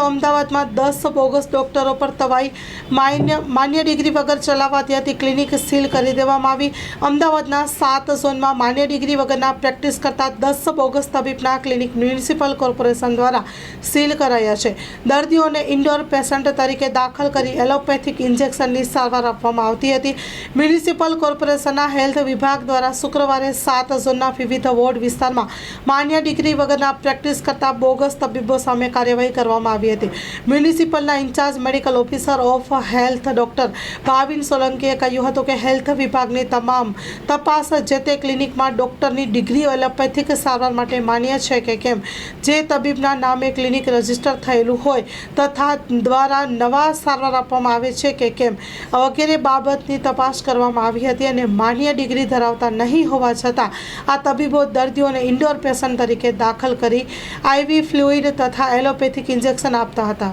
તો અમદાવાદમાં દસ બોગસ ડોક્ટરો પર તવાઈ માન્ય માન્ય ડિગ્રી વગર ચલાવાતી હતી ક્લિનિક સીલ કરી દેવામાં આવી. અમદાવાદના સાત ઝોનમાં માન્ય ડિગ્રી વગરના પ્રેક્ટિસ કરતા દસ બોગસ તબીબના ક્લિનિક મ્યુનિસિપલ કોર્પોરેશન દ્વારા સીલ કરાયા છે. દર્દીઓને ઇન્ડોર પેશન્ટ તરીકે દાખલ કરી એલોપેથિક ઇન્જેક્શનની સારવાર આપવામાં આવતી હતી. મ્યુનિસિપલ કોર્પોરેશનના હેલ્થ વિભાગ દ્વારા શુક્રવારે સાત ઝોનના વિવિધ વોર્ડ વિસ્તારમાં માન્ય ડિગ્રી વગરના પ્રેક્ટિસ કરતા બોગસ તબીબો સામે કાર્યવાહી કરવામાં આવી હતી. મ્યુનિસિપલના incharge medical officer of health doctor Bhavin સોલંકીએ કહ્યું હતું કે હેલ્થ વિભાગની તમામ તપાસ જે તે ક્લિનિકમાં ડોક્ટરની ડિગ્રી એલોપેથિક સારવાર માટે માન્ય છે કે કેમ, જે તબીબના નામે ક્લિનિક રજિસ્ટર થયેલું હોય તથા દ્વારા નવા સારવાર આપવામાં આવે છે કે કેમ, વગેરે બાબતની તપાસ કરવામાં આવી હતી અને માન્ય ડિગ્રી ધરાવતા નહીં હોવા છતાં આ તબીબો દર્દીઓને ઇન્ડોર પેશન્ટ તરીકે દાખલ કરી આઈવી ફ્લુઇડ તથા એલોપેથિક ઇન્જેક્શન આપતા હતા.